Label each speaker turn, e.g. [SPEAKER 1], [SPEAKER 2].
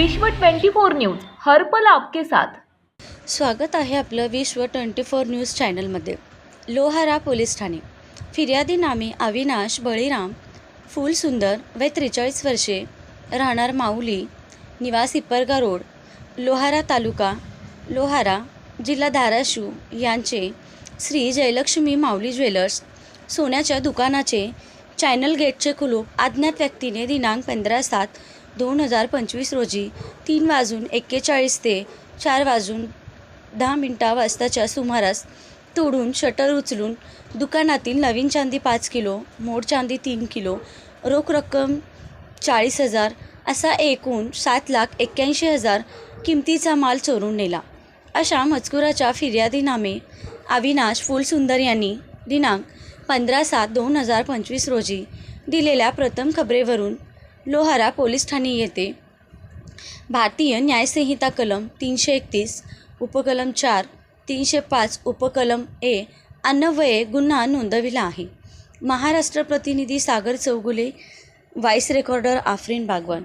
[SPEAKER 1] विश्व 24 न्यूज हर्पल आपके साथ.
[SPEAKER 2] स्वागत आहे आपलं विश्व ट्वेंटी फोर न्यूज चॅनलमध्ये. लोहारा पोलीस ठाणे. फिर्यादी नामे अविनाश बळीराम फुलसुंदर वय त्रेचाळीस वर्षे राहणार माऊली निवास इपरगा रोड लोहारा तालुका लोहारा जिल्हा धाराशिव यांचे श्री जयलक्ष्मी माऊली ज्वेलर्स सोन्याच्या दुकानाचे चॅनल गेटचे कुलूप अज्ञात व्यक्तीने दिनांक पंधरा सात दोन हजार पंचवीस रोजी तीन वाजून एक्केचाळीस ते चार वाजून दहा मिनटा वाजताच्या सुमारास तोडून शटर उचलून दुकानातील नवीन चांदी पाच किलो मोड चांदी तीन किलो रोख रक्कम चाळीस हजार असा एकूण सात लाख एक्क्याऐंशी हजार किमतीचा माल चोरून नेला. अशा मजकुराच्या फिर्यादीनामे अविनाश फुलसुंदर यांनी दिनांक पंधरा सात दोन हजार पंचवीस रोजी दिलेल्या प्रथम खबरेवरून लोहारा पोलीस ठाणे येथे भारतीय न्यायसंहिता कलम तीनशे एकतीस उपकलम चार तीनशे पाच उपकलम ए अन्नवये गुन्हा नोंदविला आहे. महाराष्ट्र प्रतिनिधी सागर चौगुले व्हाईस रेकॉर्डर आफरीन बागवान.